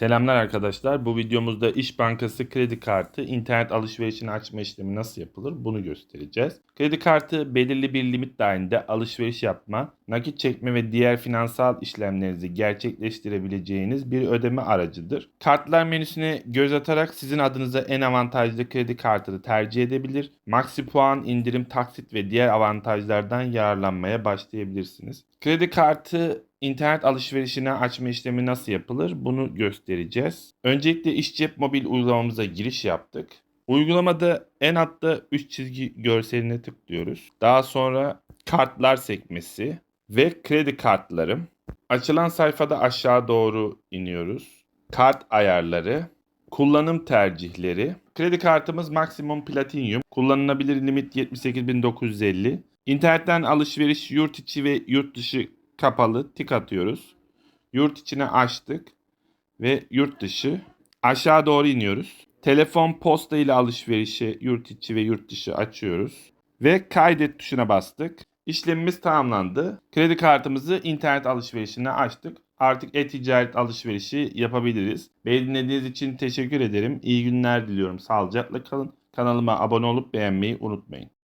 Selamlar arkadaşlar. Bu videomuzda İş Bankası kredi kartı internet alışverişini açma işlemi nasıl yapılır bunu göstereceğiz. Kredi kartı belirli bir limit dahilinde alışveriş yapma, nakit çekme ve diğer finansal işlemlerinizi gerçekleştirebileceğiniz bir ödeme aracıdır. Kartlar menüsüne göz atarak sizin adınıza en avantajlı kredi kartını tercih edebilir. Maksi puan, indirim, taksit ve diğer avantajlardan yararlanmaya başlayabilirsiniz. Kredi kartı internet alışverişine açma işlemi nasıl yapılır bunu göstereceğiz. Öncelikle İş Cep mobil uygulamamıza giriş yaptık. Uygulamada en altta 3 çizgi görseline tıklıyoruz. Daha sonra kartlar sekmesi ve kredi kartlarım. Açılan sayfada aşağı doğru iniyoruz. Kart ayarları, kullanım tercihleri. Kredi kartımız maksimum platinyum. Kullanılabilir limit 78.950. İnternetten alışveriş yurt içi ve yurt dışı kapalı tik atıyoruz. Yurt içine açtık ve yurt dışı aşağı doğru iniyoruz. Telefon posta ile alışverişi yurt içi ve yurt dışı açıyoruz ve kaydet tuşuna bastık. İşlemimiz tamamlandı. Kredi kartımızı internet alışverişine açtık. Artık e-ticaret alışverişi yapabiliriz. Beni dinlediğiniz için teşekkür ederim. İyi günler diliyorum. Sağlıcakla kalın. Kanalıma abone olup beğenmeyi unutmayın.